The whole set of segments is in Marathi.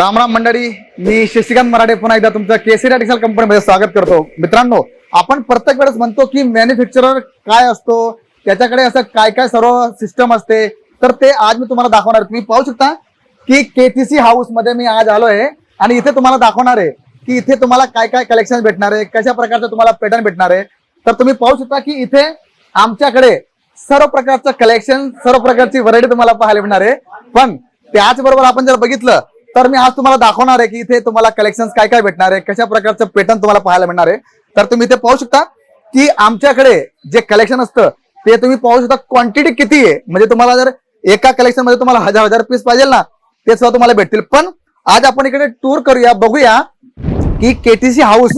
राम राम मंडळी मी शशिकांत मराठे पुन्हा एकदा तुमचं केसरी टेक्सटाईल कंपनीमध्ये स्वागत करतो. मित्रांनो आपण प्रत्येक वेळेस म्हणतो की मॅन्युफॅक्चरर काय असतो त्याच्याकडे असं काय काय सर्व सिस्टम असते तर ते आज मी तुम्हाला दाखवणार. आहे. तुम्ही पाहू शकता की केटीसी हाऊसमध्ये मी आज आलो आहे आणि इथे तुम्हाला दाखवणार आहे की इथे तुम्हाला काय काय कलेक्शन भेटणार आहे कशा प्रकारचं तुम्हाला पॅटर्न भेटणार आहे. तर तुम्ही पाहू शकता की इथे आमच्याकडे सर्व प्रकारचं कलेक्शन सर्व प्रकारची व्हरायटी तुम्हाला पाहायला मिळणार आहे. पण त्याचबरोबर आपण जर बघितलं तर मी आज तुम्हाला दाखवणार आहे की इथे तुम्हाला कलेक्शन काय काय भेटणार आहे कशा प्रकारचं पॅटर्न तुम्हाला पाहायला मिळणार आहे. तर तुम्ही इथे पाहू शकता की आमच्याकडे जे कलेक्शन असतं ते तुम्ही पाहू शकता क्वांटिटी किती आहे. म्हणजे तुम्हाला जर एका कलेक्शनमध्ये तुम्हाला हजार हजार पीस पाहिजे ना ते सुद्धा तुम्हाला भेटतील. पण आज आपण इकडे टूर करूया बघूया की केटीसी हाऊस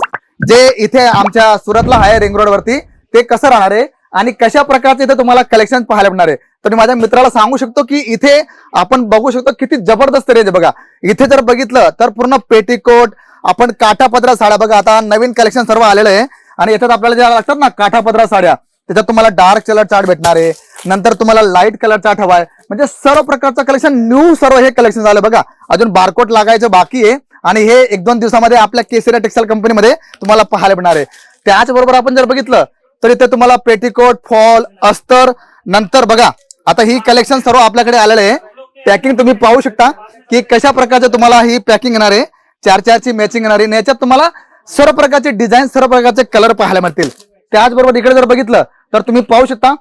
जे इथे आमच्या सुरतला आहे रिंग रोड वरती ते कसं राहणार आहे. आणि कशा प्रकारचे इथे तुम्हाला कलेक्शन पाहायला मिळणार आहे? तर मी माझ्या मित्राला सांगू शकतो की इथे आपण बघू शकतो किती जबरदस्त रेंज बघा. इथे जर बघितलं तर पूर्ण पेटीकोट आपण काठापदरा साड्या बघा आता नवीन कलेक्शन सर्व आलेलं आहे. आणि याच्यात आपल्याला ज्या लागतात ना काठापदरा साड्या त्याच्यात तुम्हाला डार्क कलर चार्ट भेटणार आहे. नंतर तुम्हाला लाइट कलर चार्ट आहे. म्हणजे सर्व प्रकारचं कलेक्शन न्यू सर्व हे कलेक्शन झालं बघा. अजून बारकोट लागायचं बाकी आहे. आणि हे एक दोन दिवसामध्ये आपल्या केसरिया टेक्सटाईल कंपनीमध्ये तुम्हाला पाहायला मिळणार आहे. त्याचबरोबर आपण जर बघितलं तर इथे तुम्हाला पेटीकोट फॉल अस्तर नंतर बघा आता ही कलेक्शन सर्व आपल्याकडे आलेलं आहे. पॅकिंग तुम्ही पाहू शकता की कशा प्रकारचं तुम्हाला ही पॅकिंग येणार आहे. चार चारची मॅचिंग येणार आहे. याच्यात तुम्हाला सर्व प्रकारचे डिझाईन सर्व प्रकारचे कलर पाहायला मिळतील. त्याचबरोबर इकडे जर बघितलं तर तुम्ही पाहू शकता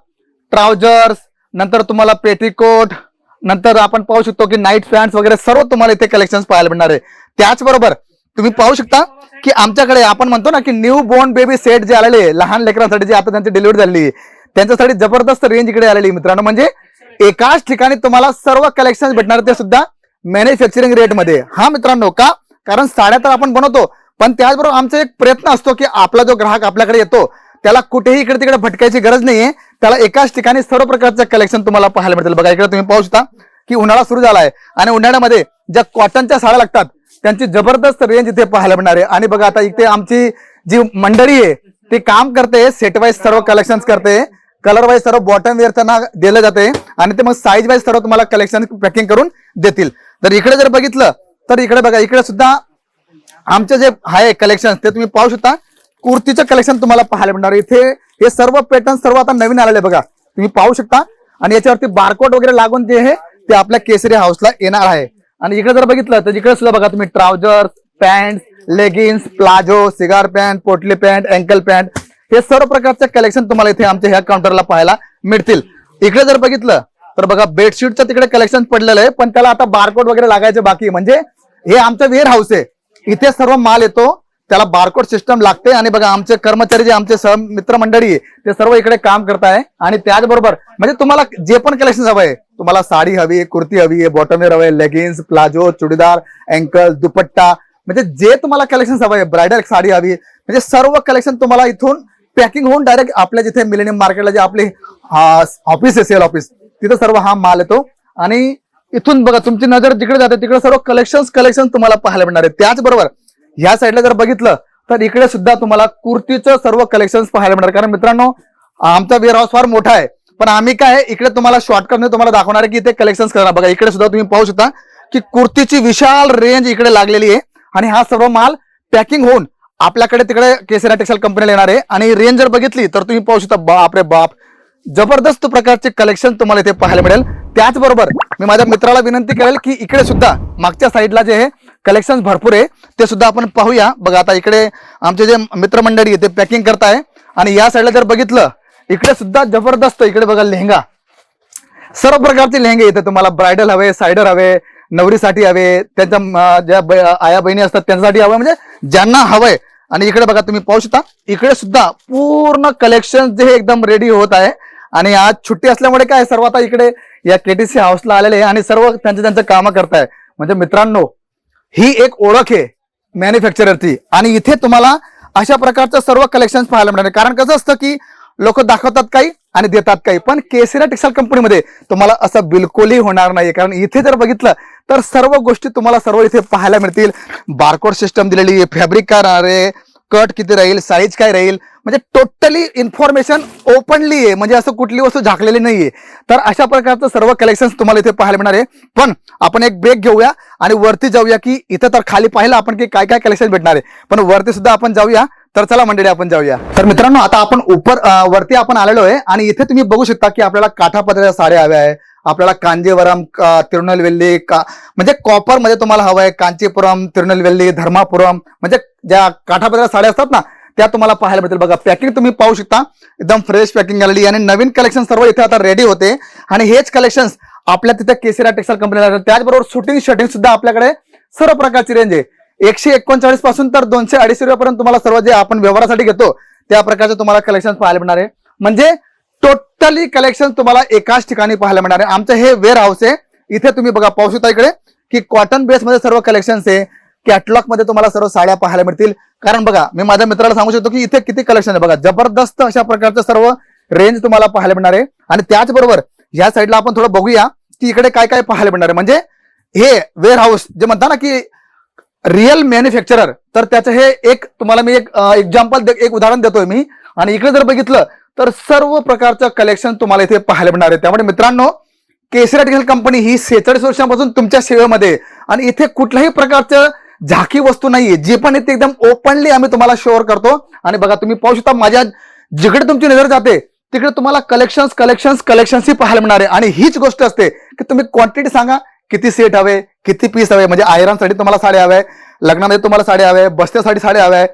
ट्राउजर्स नंतर तुम्हाला पेटीकोट नंतर आपण पाहू शकतो की नाईट पॅन्ट वगैरे सर्व तुम्हाला इथे कलेक्शन पाहायला मिळणार आहे. त्याचबरोबर तुम्ही पाहू शकता की आमच्याकडे आपण म्हणतो ना की न्यू बॉर्न बेबी सेट जे आलेले लहान लेकरांसाठी जे आता त्यांची डिलिव्हरी झालेली त्यांच्यासाठी जबरदस्त रेंज इकडे आलेली मित्रांनो. म्हणजे एकाच ठिकाणी तुम्हाला सर्व कलेक्शन भेटणार ते सुद्धा मॅन्युफॅक्चरिंग रेटमध्ये. हा मित्रांनो का? कारण साड्या तर आपण बनवतो पण त्याचबरोबर आमचा एक प्रयत्न असतो की आपला जो ग्राहक आपल्याकडे येतो त्याला कुठेही इकडे तिकडे भटकायची गरज नाहीये. त्याला एकाच ठिकाणी सर्व प्रकारचं कलेक्शन तुम्हाला पाहायला मिळतील. बघा इकडे तुम्ही पाहू शकता की उन्हाळा सुरू झाला आहे आणि उन्हाळ्यामध्ये ज्या कॉटनच्या साड्या लागतात त्यांची जबरदस्त रेंज इथे पाहायला मिळणार आहे. आणि बघा आता इथे आमची जी मंडळी आहे ती काम करते सेट वाईज सर्व कलेक्शन करते. कलर वाईज सर्व बॉटम वेअर त्यांना दिलं जाते. आणि ते मग साईज वाईज सर्व तुम्हाला कलेक्शन पॅकिंग करून देतील. तर इकडे जर बघितलं तर इकडे बघा इकडे सुद्धा आमचे जे आहे कलेक्शन ते तुम्ही पाहू शकता. कुर्तीचं कलेक्शन तुम्हाला पाहायला मिळणार आहे. इथे हे सर्व पॅटर्न सर्व आता नवीन आलेले बघा. तुम्ही पाहू शकता. आणि याच्यावरती बारकोड वगैरे लागून जे आहे ते आपल्या केसरी हाऊसला येणार आहे. आणि इकडे जर बघितलं तर इकडे सुद्धा बघा तुम्ही trousers pant leggings palazzo cigar pant पोटली पॅन्ट अँकल पॅन्ट हे सर्व प्रकारचे कलेक्शन तुम्हाला इथे आमच्या ह्या काउंटरला पाहायला मिळतील. इकडे जर बघितलं तर बघा बेडशीटचं तिकडे कलेक्शन पडलेलं आहे पण त्याला आता बारकोड वगैरे लागायचे बाकी म्हणजे हे आमचं वेअर हाऊस आहे. इथे सर्व माल येतो. त्याला बारकोड सिस्टम लागते आणि बघा आमचे कर्मचारी जे आमचे सह मित्रमंडळी आहे ते सर्व इकडे काम करताय. आणि त्याचबरोबर म्हणजे तुम्हाला जे पण कलेक्शन हवं आहे तुम्हाला साडी हवी कुर्ती हवी आहे बॉटम हवे leggings palazzo churidar ankle dupatta म्हणजे जे तुम्हाला कलेक्शन हवं आहे ब्रायडल साडी हवी म्हणजे सर्व कलेक्शन तुम्हाला इथून पॅकिंग होऊन डायरेक्ट आपल्या जिथे मिलेनियम मार्केटला जे आपले ऑफिस आहे सेल ऑफिस तिथं सर्व हा माल येतो. आणि इथून बघा तुमची नजर जिकडे जाते तिकडे सर्व कलेक्शन कलेक्शन तुम्हाला पाहायला मिळणार आहे. त्याचबरोबर ह्या साईडला जर बघितलं तर इकडे सुद्धा तुम्हाला कुर्तीचं सर्व कलेक्शन पाहायला मिळणार. कारण मित्रांनो आमचा वेअर हाऊस फार मोठा आहे. पण आम्ही काय आहे, इकडे तुम्हाला शॉर्टकट तुम्हाला दाखवणार आहे की इथे कलेक्शन करणार. बघा इकडे सुद्धा तुम्ही पाहू शकता की कुर्तीची विशाल रेंज इकडे लागलेली आहे. आणि हा सर्व माल पॅकिंग होऊन आपल्याकडे तिकडे केसरा टेक्सटाईल कंपनीला येणार आहे. आणि रेंज जर बघितली तर तुम्ही पाहू शकता बाप रे बाप. जबरदस्त प्रकारचे कलेक्शन तुम्हाला इथे पाहायला मिळेल. त्याचबरोबर मी माझ्या मित्राला विनंती करेल की इकडे सुद्धा मागच्या साईडला जे आहे कलेक्शन भरपूर आहे. ते सुद्धा आपण पाहूया. बघा आता इकडे आमचे जे मित्रमंडळी आहे ते पॅकिंग करताय. आणि या साईडला जर बघितलं इकडे सुद्धा जबरदस्त इकडे बघा लेहंगा. सर्व प्रकारचे लेहंगे येते तुम्हाला ब्रायडल हवे सायडर हवे नवरीसाठी हवे त्यांच्या ज्या आया बहिणी असतात त्यांच्यासाठी हवे म्हणजे ज्यांना हवंय. आणि इकडे बघा तुम्ही पाहू शकता इकडे सुद्धा पूर्ण कलेक्शन जे हे एकदम रेडी होत आहे. आणि आज सुट्टी असल्यामुळे काय सर्व आता इकडे या केटीसी हाऊसला आलेले आहे आणि सर्व त्यांचे त्यांचं कामं करताय. म्हणजे मित्रांनो ही एक ओळख आहे मॅन्युफॅक्चररची आणि इथे तुम्हाला अशा प्रकारचं सर्व कलेक्शन पाहायला मिळणार कारण कसं असतं की लोक दाखवतात काही आणि देतात काही. पण केसरा टेक्सटाईल कंपनीमध्ये तुम्हाला असं बिलकुलही होणार नाही कारण इथे जर बघितलं तर सर्व गोष्टी तुम्हाला सर्व इथे पाहायला मिळतील. बारकोड सिस्टम दिलेली आहे फॅब्रिक करणारे कट किती राहील साईज काय राहील? म्हणजे टोटली इन्फॉर्मेशन ओपनली आहे. म्हणजे असं कुठली वस्तू झाकलेली नाहीये. तर अशा प्रकारचं सर्व कलेक्शन तुम्हाला इथे पाहायला मिळणार आहे. पण आपण एक ब्रेक घेऊया आणि वरती जाऊया की इथं तर खाली पाहिलं आपण की काय काय कलेक्शन भेटणार आहे. पण वरती सुद्धा आपण जाऊया. तर चला मंडळी आपण जाऊया. तर मित्रांनो आता आपण उपर वरती आपण आलेलो आहे आणि इथे तुम्ही बघू शकता की आपल्याला काठापत्राच्या साड्या हव्या आहे आपल्याला कांजीवरम तिरुणलवेल्ली का म्हणजे कॉपरमध्ये तुम्हाला हवं आहे. कांचीपुरम तिरुणलवेल्ली धर्मापुरम म्हणजे ज्या काठापदरा साड्या असतात ना त्या तुम्हाला पाहायला भेटेल बघा पॅकिंग तुम्ही पाहू शकता. एकदम फ्रेश पॅकिंग आलेली आणि नवीन कलेक्शन सर्व इथे आता रेडी होते. आणि हेच कलेक्शन आपल्या तिथे केसरा टेक्सटाईल कंपनीला त्याचबरोबर शूटिंग शटिंग सुद्धा आपल्याकडे सर्व प्रकारची रेंज आहे. एकशे एकोणचाळीसपासून तर दोनशे अडीचशे रुपयापर्यंत तुम्हाला सर्व जे आपण व्यवहारासाठी घेतो त्या प्रकारचे तुम्हाला कलेक्शन पाहायला मिळणार आहे. म्हणजे टोटली कलेक्शन तुम्हाला एकाच ठिकाणी पाहायला मिळणार आहे. आमचं हे वेअर हाऊस आहे. इथे तुम्ही बघा पाहू शकता इकडे की कॉटन बेस मध्ये सर्व कलेक्शन्स आहे. कॅटलॉगमध्ये तुम्हाला सर्व साड्या पाहायला मिळतील. कारण बघा मी माझ्या मित्राला सांगू शकतो की इथे किती कलेक्शन आहे. बघा जबरदस्त अशा प्रकारचं सर्व रेंज तुम्हाला पाहायला मिळणार आहे. आणि त्याचबरोबर या साईडला आपण थोडं बघूया की इकडे काय काय पाहायला मिळणार आहे. म्हणजे हे वेअर हाऊस जे म्हणता ना की रिअल मॅन्युफॅक्चरर तर त्याचं हे एक तुम्हाला मी एक एक्झाम्पल एक उदाहरण देतोय मी. आणि इकडे जर बघितलं तर सर्व प्रकारचं कलेक्शन तुम्हाला इथे पाहायला मिळणार आहे. त्यामुळे मित्रांनो केसरी कंपनी ही सेहेचाळीस वर्षांपासून तुमच्या सेवेमध्ये आणि इथे कुठल्याही प्रकारचं झाकी वस्तू नाहीये. जे पण आहे ते एकदम ओपनली आम्ही तुम्हाला शोअर करतो. आणि बघा तुम्ही पाहू शकता माझ्या जिकडे तुमची नजर जाते तिकडे तुम्हाला कलेक्शन्स कलेक्शन्स कलेक्शन्स ही पाहायला मिळणार आहे. आणि हीच गोष्ट असते की तुम्ही क्वांटिटी सांगा किती सेट हवे किती पीस हवे. म्हणजे आयरनसाठी तुम्हाला साड्या हव्या लग्नामध्ये तुम्हाला साड्या हव्या बस्त्यासाठी साड्या हव्या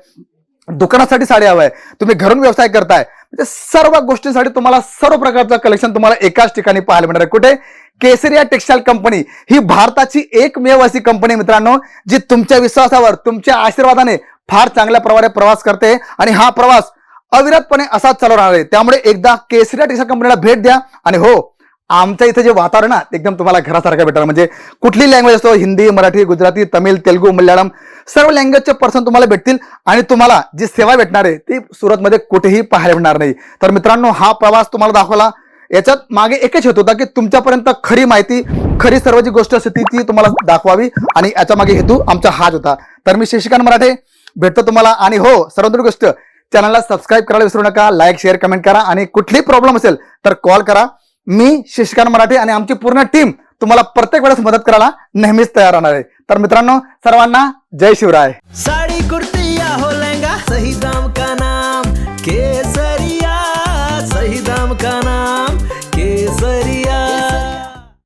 दुकानासाठी साड्या हव्या तुम्ही घरून व्यवसाय करताय म्हणजे सर्व गोष्टींसाठी तुम्हाला सर्व प्रकारचं कलेक्शन तुम्हाला एकाच ठिकाणी पाहायला मिळणार आहे. कुठे? केसरिया टेक्सटाईल कंपनी ही भारताची एकमेव अशी कंपनी मित्रांनो जी तुमच्या विश्वासावर तुमच्या आशीर्वादाने फार चांगल्या प्रकारे प्रवास करते आणि हा प्रवास अविरतपणे असाच चालू राहणार आहे. त्यामुळे एकदा केसरिया टेक्सटाईल कंपनीला भेट द्या आणि हो आमच्या इथे जे वातावरण आहे ना, एकदम तुम्हाला घरासारखं भेटणार. म्हणजे कुठली लँग्वेज असतो हिंदी मराठी गुजराती तमिळ तेलुगू मल्याळम सर्व लँग्वेजचे पर्सन तुम्हाला भेटतील आणि तुम्हाला जी सेवा भेटणार आहे ती सुरतमध्ये कुठेही पाहायला मिळणार नाही. तर मित्रांनो हा प्रवास तुम्हाला दाखवला. याच्यात मागे एकच हेतू होता की तुमच्यापर्यंत खरी माहिती खरी सर्व जी गोष्ट असते ती तुम्हाला दाखवावी आणि याच्या मागे हेतू आमचा हाच होता. तर मी शशिकांत मराठे भेटतो तुम्हाला आणि हो सर्वात गोष्ट. चॅनलला सबस्क्राईब करायला विसरू नका लाईक शेअर कमेंट करा आणि कुठलीही प्रॉब्लेम असेल तर कॉल करा. मी शशिकांत मराठे आणि आमची पूर्ण टीम तुम्हाला प्रत्येक वेळेस मदत करायला नेहमीच तयार राहणार आहे. तर मित्रांनो सर्वांना जय शिवराय. साड़ी कुर्ती या हो लहंगा सही दाम